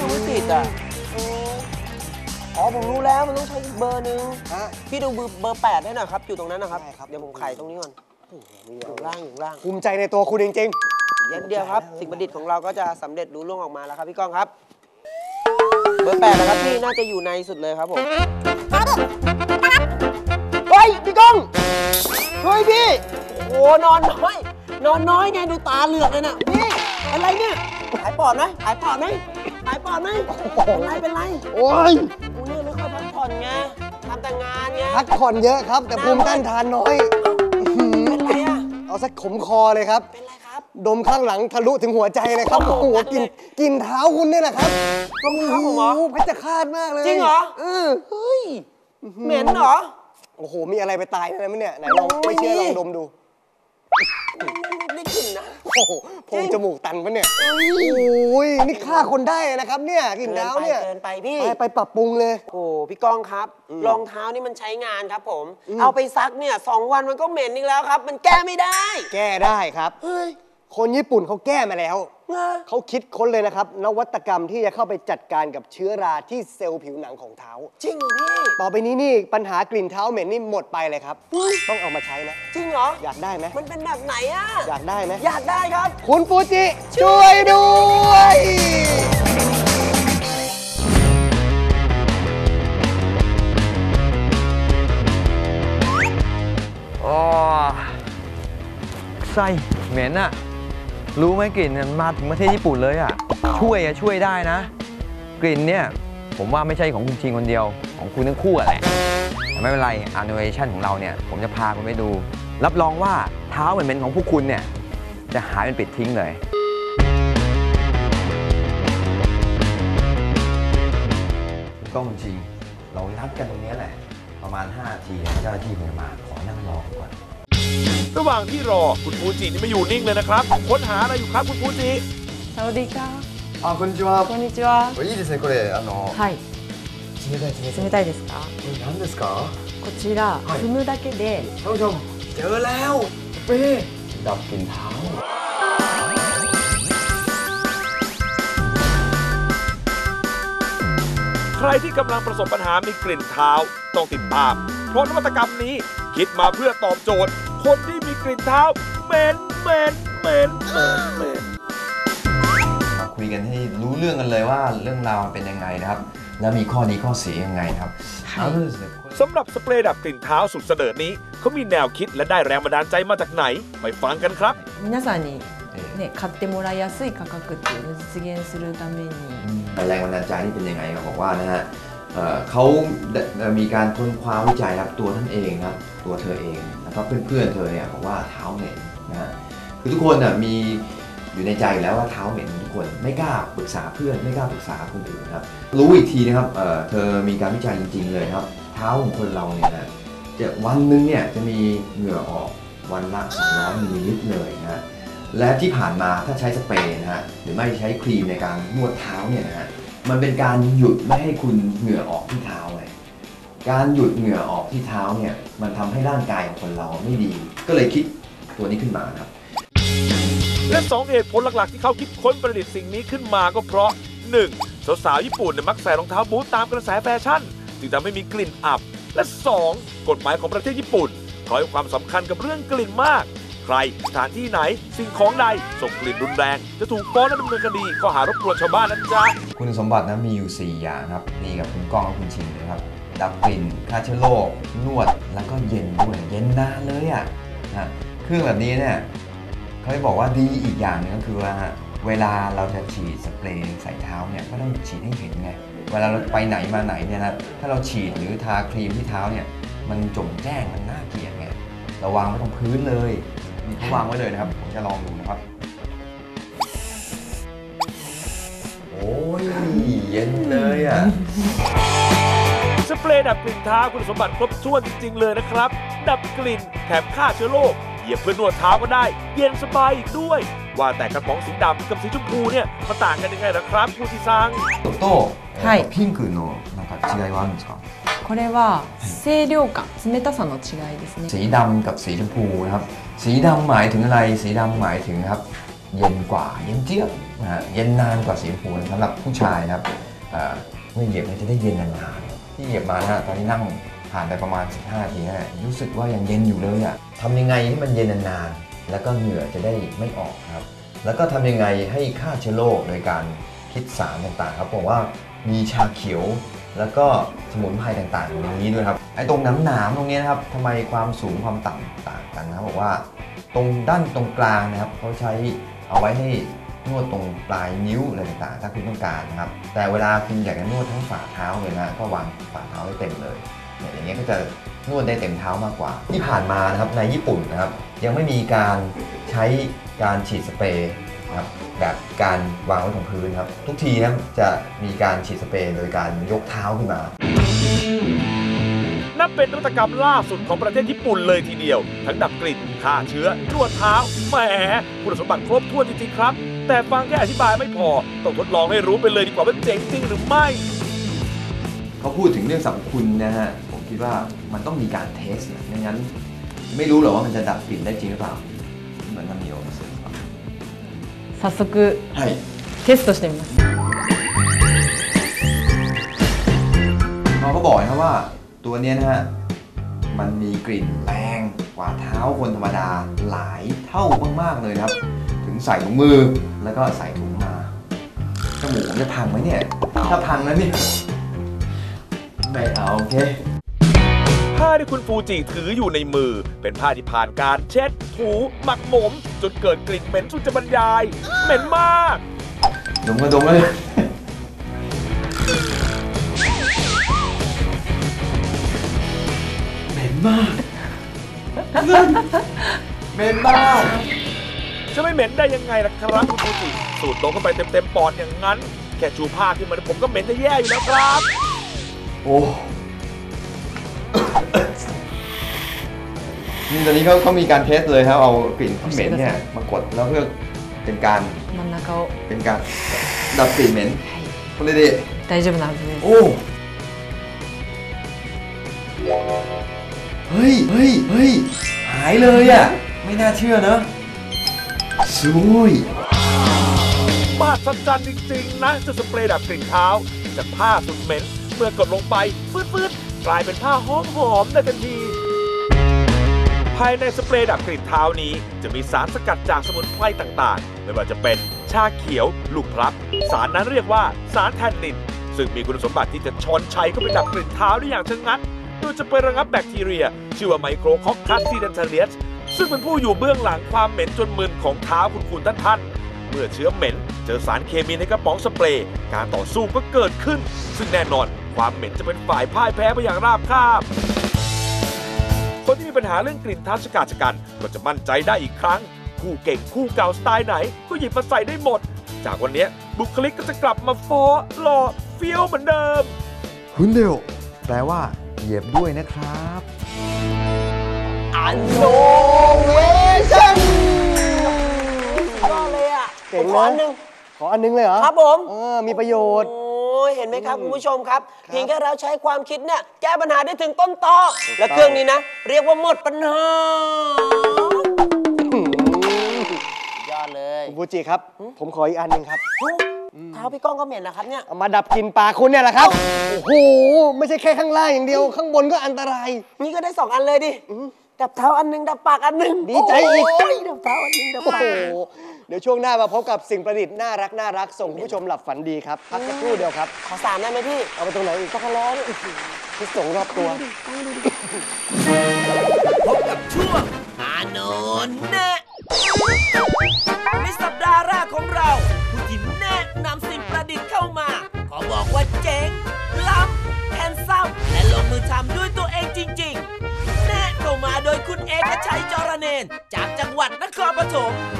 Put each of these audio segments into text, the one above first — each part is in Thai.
ยังไม่ติดอะโอ้อ๋อผมรู้แล้วมันต้องใช้อีกเบอร์หนึงฮะ พี่ดูเบอร์เบอร์แปดให้หน่อยครับอยู่ตรงนั้นนะครับ ได้ครับ เดี๋ยวผมไขตรงนี้ก่อนอยู่ล่างอยู่ล่าง ภูมิใจในตัวคุณจริงเย็นเดียวครับ สิ่งประดิษฐ์ของเราก็จะสำเร็จรู้ล่วงออกมาแล้วครับพี่ก้องครับ เบอร์แปดนะครับพี่น่าจะอยู่ในสุดเลยครับผมเฮ้ยพี่ก้องเฮ้ยพี่โอ้โหนอนน้อย นอนน้อยไงดูตาเหลือกเลยน่ะพี่อะไรเนี่ยหายปอดไหมหายปอดไหม หายปอดไหมเป็นไรเป็นไรๆโอ้ยกูเนี่ยไม่ค่อยพักผ่อนไงทำแต่งานไงพักผ่อนเยอะครับ แต่ภูมิต้านทานน้อยอื้อหือเป็นไรอะเอาสักขมคอเลยครับเป็นไรครับดมข้างหลังทะลุถึงหัวใจเลยครับโอ้โอ้โหโหกลินกลินเท้าคุณนี่แหละครับรองเท้าผมเหรอโโเพชรฆาตมากเลย จริงเหรอเออเฮ้ยเหม็นเหรอโอ้โหมีอะไรไปตายอะไรไหมเนี่ยไหนลองไม่เชื่อลองดมดูได้กลิ่นนะ โอ้โหโพรงจมูกตันปะเนี่ยโอ้ยนี่ฆ่าคนได้นะครับ เนี่ยกลินเท้าเนี่ย เกินไปพี่ ไปไปปรับปรุงเลย โอ้พี่ก้องครับ รองเท้านี่มันใช้งานครับผม เอาไปซักเนี่ยสองวันมันก็เหม็นอีกแล้วครับ มันแก้ไม่ได้ แก้ได้ครับ เฮ้ย คนญี่ปุ่นเขาแก้มาแล้วเงาเขาคิดค้นเลยนะครับ นวัตกรรมที่จะเข้าไปจัดการกับเชื้อราที่เซลล์ผิวหนังของเท้า จริงเหรอพี่ ต่อไปนี้นี่ปัญหากลิ่นเท้าเหม็นนี่หมดไปเลยครับ ต้องเอามาใช้นะ จริงเหรอ อยากได้ไหมมันเป็นแบบไหนอะอยากได้ไหมอยากได้ครับ คุณฟูจิ ช่วยด้วยอ๋อไส้เหม็นอะ รู้ไหมกลิ่นมันมาถึงประเทศญี่ปุ่นเลยอะช่วยอะช่วยได้นะ กลิ่นเนี่ย ผมว่าไม่ใช่ของคุณชิงคนเดียว ของคุณทั้งคู่อะแหละแต่ไม่เป็นไรอ n น v a t i o n ของเราเนี่ย ผมจะพาคุณไปดู รับรองว่าเท้าเหม็นๆของพวกคุณเนี่ย จะหายเป็นปิดทิ้งเลย ก็คุณชิง เรานัดกันตรงนี้แหละ ประมาณ5นาทีเจ้าหน้าที่คงจะมาขอนั่งรอก่อน ระหว่างที่รอคุณฟูจินี่ไม่อยู่นิ่งเลยนะครับ ค้นหาอะไรอยู่ครับคุณฟูจิ サワディーカあ、こんにちは。こんにちは。いいですね、これ、あの、はい、冷たい冷たい。冷たいですか。これ何ですか。こちら、はい踏むだけでท่านผู้ชมเจอแล้วเป้ ดับกลิ่นเท้า ใครที่กำลังประสบปัญหามีกลิ่นเท้าต้องติดตาม เพราะนวัตกรรมนี้คิดมาเพื่อตอบโจทย์ คนที่มีกลิ่นเท้าเหม็นเหม็นเหม็นเหม็นเหม็น มาคุยกันให้รู้เรื่องกันเลยว่าเรื่องราวมันเป็นยังไงนะครับ แล้วมีข้อดีข้อเสียยังไงนะครับเอาเลยสิ สำหรับสเปรย์ดับกลิ่นเท้าสุดเสดิร์ดนี้เขามีแนวคิดและได้แรงบันดาลใจมาจากไหน ไปฟังกันครับ 皆さんにええね買ってもらいやすい価格っていうのを実現するために。 แรงบันดาลใจนี่เป็นยังไงเขาบอกว่านะฮะ เขามีการค้นคว้าวิจัยครับตัวท่านเองครับตัวเธอเองแล้วก็เพื่อนๆเธอเนี่ยบอกว่าเท้าเหม็นนะฮะคือทุกคนน่ะมีอยู่ในใจแล้วว่าเท้าเหม็นทุกคนไม่กล้าปรึกษาเพื่อนไม่กล้าปรึกษาคนอื่นครับรู้อีกทีนะครับเธอมีการวิจัยจริง ๆ เลยครับ เท้าของคนเราเนี่ยนะจะวันหนึงเนี่ยจะมีเหงื่อออกวันละ200มิลลิลิตรเลยนะฮะและที่ผ่านมาถ้าใช้สเปรย์นะฮะหรือไม่ใช้ครีมในการนวดเท้าเนี่ยนะฮะ มันเป็นการหยุดไม่ให้คุณเหงื่อออกที่เท้าเลยการหยุดเหงื่อออกที่เท้าเนี่ยมันทำให้ร่างกายของคนเราไม่ดี ก็เลยคิดตัวนี้ขึ้นมาครับ และสองเหตุผลหลักๆ ที่เขาคิดค้นประดิษฐ์สิ่งนี้ขึ้นมาก็เพราะ 1. สาวๆญี่ปุ่นเนี่ยมักใส่รองเท้าบูทตามกระแสแฟชั่น จึงทำให้มีกลิ่นอับ และ 2. กฎหมายของประเทศญี่ปุ่นเขาให้ความสำคัญกับเรื่องกลิ่นมาก ร สถานที่ไหน สิ่งของใดส่งกลิ่นรุนแรง จะถูกฟ้องและดำเนินคดีข้อหารบกวนชาวบ้านนะจ๊ะคุณสมบัตินะมีอยู่ 4 อย่างครับนี่กับคุณก้องและคุณชิงเลยครับดับกลิ่นฆ่าเชื้อโรคนวดแล้วก็เย็นด้วยเย็นนานเลยอะนะเครื่องแบบนี้เนี่ยเขาจะบอกว่าดีอีกอย่างหนึงก็คือว่าเวลาเราจะฉีดสเปรย์ใส่เท้าเนี่ยก็ต้องฉีดให้เห็นไง เวลาเราไปไหนมาไหนเนี่ยนะถ้าเราฉีดหรือทาครีมที่เท้าเนี่ยมันจงแจ้งมันน่าเกลียดไงเราวางไว้ตรงพื้นเลยนี่เขาวางไว้เลยนะครับผมจะลองดูนะครับ โอ้ยเย็นเลยอ่ะ สเปรย์ดับกลิ่นเท้าคุณสมบัติครบถ้วนจริง ๆ เลยนะครับ ดับกลิ่นแถมฆ่าเชื้อโรคเหยียบเพื่อนวดเท้าก็ได้ เย็นสบายอีกด้วย ว่าแต่กระป๋องสีดำกับสีชมพูเนี่ยมันต่างกันยังไงนะครับผู้ที่สร้าง と、はいえーとピンクのなんか違いはあるんですか これは清涼感、冷たさの違いですね。 สีดำกับสีชมพูนะครับ สีดำหมายถึงอะไร สีดำหมายถึงครับ เย็นกว่าเย็นเจี๊ยบนะฮะเย็นนานกว่าสีชมพูสำหรับผู้ชายนะครับเอ่อเมื่อเหยียบเนี่ยจะได้เย็นนานๆที่เหยียบมานะฮะตอนนี้นั่งผ่านไปประมาณ 15นาทีนะฮะรู้สึกว่ายังเย็นอยู่เลยอะทำยังไงให้มันเย็นนานๆแล้วก็เหงื่อจะได้ไม่ออกครับ แล้วก็ทำยังไงให้ฆ่าเชื้อโรคโดยการคิดสารต่างๆครับบอกว่า มีชาเขียว แล้วก็สมุนไพรต่างๆอยู่ในนี้ด้วยครับไอ้ตรงน้ำหนามตรงนี้นะครับทำไมความสูงความต่ำต่างกันนะครับบอกว่าตรงด้านตรงกลางนะครับเขาใช้เอาไว้ให้นวดตรงปลายนิ้วอะไรต่างๆ ถ้าคุณต้องการนะครับ แต่เวลาคุณอยากจะนวดทั้งฝ่าเท้าเลยนะก็วางฝ่าเท้าให้เต็มเลยเนี่ยอย่างเงี้ยก็จะนวดได้เต็มเท้ามากกว่า ที่ผ่านมานะครับในญี่ปุ่นนะครับยังไม่มีการใช้การฉีดสเปรย์ ครับแบบการวางไว้บนพื้นครับ ทุกทีนะครับจะมีการฉีดสเปรย์โดยการยกเท้าขึ้นมา นับเป็นนวัตกรรมล่าสุดของประเทศญี่ปุ่นเลยทีเดียว ทั้งดับกลิ่นฆ่าเชื้อนวดเท้าแหมคุณสมบัติครบถ้วนจริงๆครับ แต่ฟังแค่อธิบายไม่พอ ต้องทดลองให้รู้ไปเลยดีกว่าว่าเจ๋งจริงหรือไม่เขาพูดถึงเรื่องสรรพคุณนะฮะ ผมคิดว่ามันต้องมีการเทสนะไม่งั้น ไม่รู้หรอกว่ามันจะดับกลิ่นได้จริงหรือเปล่าเหมือนมันมีโอเซน 早速 ใช่ テストしてみます เขาก็บอกนะครับว่าตัวเนี้ยนะฮะ มันมีกลิ่นแรงกว่าเท้าคนธรรมดาหลายเท่ามากๆเลยนะครับ ถึงใส่ถุงมือแล้วก็ใส่ถุงมาจมูกผมจะพังไหมเนี่ย ถ้าพังแล้วนี่ไม่เอาโอเค ผ้าที่คุณฟูจิถืออยู่ในมือ เป็นผ้าที่ผ่านการเช็ด ถู หมักหมม จนเกิดกลิ่นเหม็นสุดจะบรรยาย เหม็นมาก ดมก็ดมเลยเหม็นมากเหม็นมากจะไม่เหม็นได้ยังไงล่ะครับคุณฟูจิสูดลงเข้าไปเต็มๆปอดอย่างนั้น แค่ชูผ้าขึ้นมาผมก็เหม็นจะแย่อยู่แล้วครับ โอ้ ตอนนี้เขาเขามีการเทสเลยครับ เอากลิ่นที่เหม็นเนี่ยมากดแล้วเพื่อเป็นการ 真ん中を เป็นการดับกลิ่นเหม็นคนเลยดิ 大丈夫なはずです โอ้ เฮ้ย เฮ้ย เฮ้ย หายเลยอ่ะ ไม่น่าเชื่อเนอะสวย มหัศจรรย์จริงๆนะเจะสเปรย์ดับกลิ่นเท้า จากผ้าสุดเหม็น เมื่อกดลงไปฟืดๆ กลายเป็นผ้าหอมๆได้ทันที ภายในสเปรย์ดับกลิ่นเท้านี้ จะมีสารสกัดจากสมุนไพรต่างๆ ไม่ว่าจะเป็นชาเขียว ลูกพลับ สารนั้นเรียกว่าสารแทนนิน ซึ่งมีคุณสมบัติที่จะชอนชัยเข้าไปดับกลิ่นเท้าได้อย่างชะงัดโดยจะไประงับแบคทีเรีย ชื่อว่าไมโครคอคคัสซีเดนเทเลียสซึ่งเป็นผู้อยู่เบื้องหลังความเหม็นจนมึนของเท้าคุณคุณท่านท่านๆเมื่อเชื้อเหม็น เจอสารเคมีในกระป๋องสเปรย์ การต่อสู้ก็เกิดขึ้น ซึ่งแน่นอนความเหม็นจะเป็นฝ่ายพ่ายแพ้ไปอย่างราบคาบ คนที่มีปัญหาเรื่องกลิ่นเท้าชะกาจกัน ก็จะมั่นใจได้อีกครั้ง คู่เก่งคู่เก่าสไตล์ไหน ก็หยิบมาใส่ได้หมด จากวันเนี้ยบุคลิกก็จะกลับมาฟอหล่อเฟี้ยวเหมือนเดิมคุณเดียวแปลว่า เหยียบด้วยนะครับอันโนเวชั่นก็เลยอะเจ๋งผมขอนะ อันหนึ่งขออันนึงเลยเหรอครับผม เออ มีประโยชน์ โอ้ ยเห็นไหมครับคุณผู้ชมครับเพียงแค่เราใช้ความคิดเนี่ยแก้ปัญหาได้ถึงต้นตอและเครื่องนี้นะ เรียกว่าหมดปัญหายอดเลยคุณฟูจิครับ ผมขออีกอันหนึ่งครับเท้าพี่ก้องก็เหม็นนะครับเนี่ยเอามาดับกลิ่นปากคุณเนี่ยแหละครับ โอ้โห ไม่ใช่แค่ข้างล่างอย่างเดียว ข้างบนก็อันตราย นี่ก็ได้สองอันเลยดิ ดับเท้าอันหนึงดับปากอันหนึงดีใจอีกโยดับเท้าอันหนึงดับโอ้ปากโห เดี๋ยวช่วงหน้ามาพบกับสิ่งประดิษฐ์น่ารักน่ารักส่งคุณผู้ชมหลับฝันดีครับพักสักครู่เดียวครับ ขอสามได้ไหมพี่ เอาไปตรงไหนอีกจักรล้อด้วยที่ส่งรอบตัว พบกับช่วงอานนท์แนะในสัปดาห์แรกของเรา ผู้ที่แนะนำสิ่งประดิษฐ์เข้ามา ขอบอกว่าเจ๋งล้ำแอนซัมและลงมือทำด้วยตัวเองจริง ๆ แนะเข้ามาโดยคุณเอกชัยจรเนน จากจังหวัดนครปฐมกับ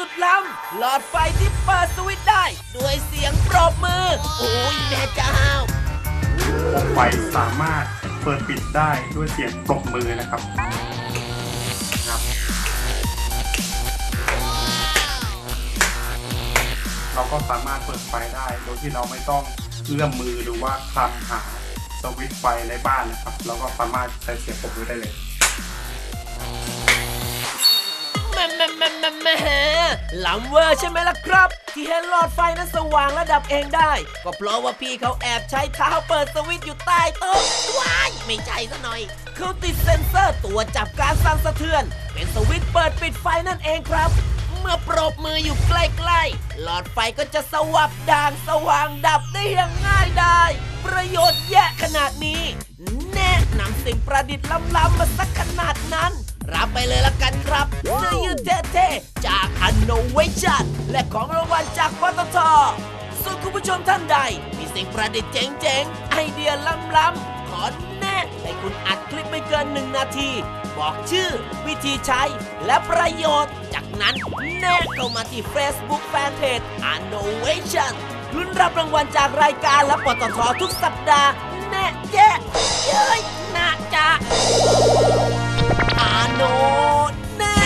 สุดล้ำหลอดไฟที่เปิดสวิตได้ ด้วยเสียงปรบมือ โอ้ยแม่เจ้าไฟสามารถเปิดปิดได้ด้วยเสียงปรบมือนะครับครับ เราก็สามารถเปิดไฟได้ โดยที่เราไม่ต้องเอื้อมมือหรือว่าคลำหาสวิตช์ไฟในบ้านนะครับ เราก็สามารถใช้เสียงปรบมือได้เลย แม่แม่แม่แม่ ล้ำเวอร์ใช่ไหมล่ะครับ ที่เห็นหลอดไฟนั้นสว่างและดับเองได้ ก็เพราะว่าพี่เขาแอบใช้เท้าเปิดสวิตช์อยู่ใต้โต๊ะว้ายไม่ใช่ซะหน่อยเขาติดเซ็นเซอร์ตัวจับการสั่นสะเทือน เป็นสวิตช์เปิดปิดไฟนั่นเองครับ เมื่อปรบมืออยู่ใกล้ๆหลอดไฟก็จะสวับด่างสว่างดับได้อย่างง่ายดายประโยชน์แยะขนาดนี้ แนะนำสิ่งประดิษฐ์ล้ำๆมาสักขนาดนั้น รับไปเลยละกันครับเสื้อยืดเท่ๆจาก Innovation และของรางวัลจากปตทส่วนคุณผู้ชมท่านใด มีสิ่งประดิษฐ์เจ๋งๆ ไอเดียล้ำๆ ขอแนะให้คุณอัดคลิปไม่เกินหนึ่งนาที บอกชื่อ วิธีใช้และประโยชน์ จากนั้นแนบเข้ามาที่ Facebook Fanpage Innovation ลุ้นรับรางวัลจากรายการและปตททุกสัปดาห์ แน่แย่เย้ยน่าจะอาโนดแน่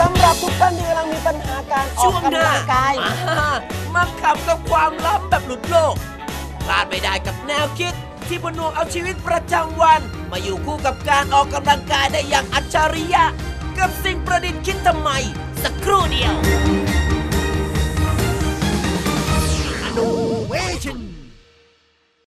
สำหรับทุกท่านที่กำลังมีปัญหาการออช่กวงหน้ากำลังกาย อ่ามาขับกับความล้ำแบบหลุดโลกพลาดไม่ได้กับแนวคิด ที่พนวงเอาชีวิตประจำวัน มาอยู่คู่กับการออกกำลังกายได้อย่างอัจฉริยะ กับสิ่งประดิษฐ์คิดทำไม สักครู่เดียวอนุเวช